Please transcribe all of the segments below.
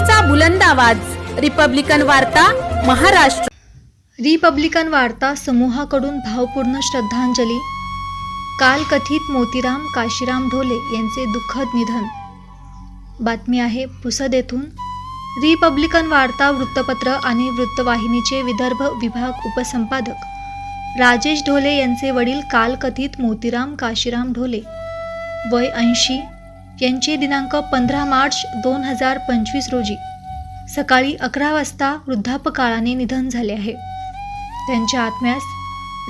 लोकशाहीचा बुलंद आवाज. रिपब्लिकन वार्ता महाराष्ट्र. रिपब्लिकन वार्ता समूहाकडून भावपूर्ण श्रद्धांजली. काल कथित मोतीराम काशीराम ढोले यांचे दुःखद निधन. बातमी आहे पुसद येथून रिपब्लिकन वार्ता वृत्तपत्र आणि वृत्तवाहिनीचे विदर्भ विभाग उपसंपादक. राजेश ढोले यांचे वडील काल कथित मोतीराम काशीराम ढोले. वय ऐंशी. यांचे दिनांक पंधरा मार्च दोन हजार पंचवीस रोजी. सकाळी अकरा वाजता वृद्धापकाळाने निधन झाले आहे. त्यांच्या आत्म्यास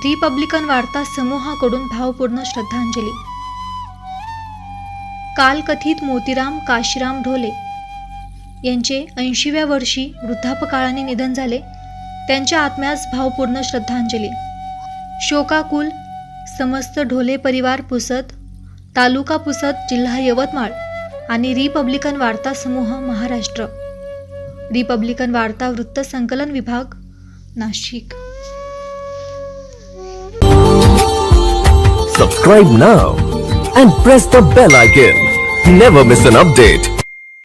रिपब्लिकन वार्ता समूहाकडून भावपूर्ण श्रद्धांजली. कालकथित मोतीराम काशीराम ढोले यांचे ऐंशीव्या वर्षी वृद्धापकाळाने निधन झाले. त्यांच्या आत्म्यास भावपूर्ण श्रद्धांजली. शोकाकुल समस्त ढोले परिवार पुसत तालुका पुसद जिल्हा यवतमाळ आणि रिपब्लिकन वार्ता समूह महाराष्ट्र. रिपब्लिकन वार्ता वृत्त संकलन विभाग Nashik. Subscribe now and press the bell icon never miss an update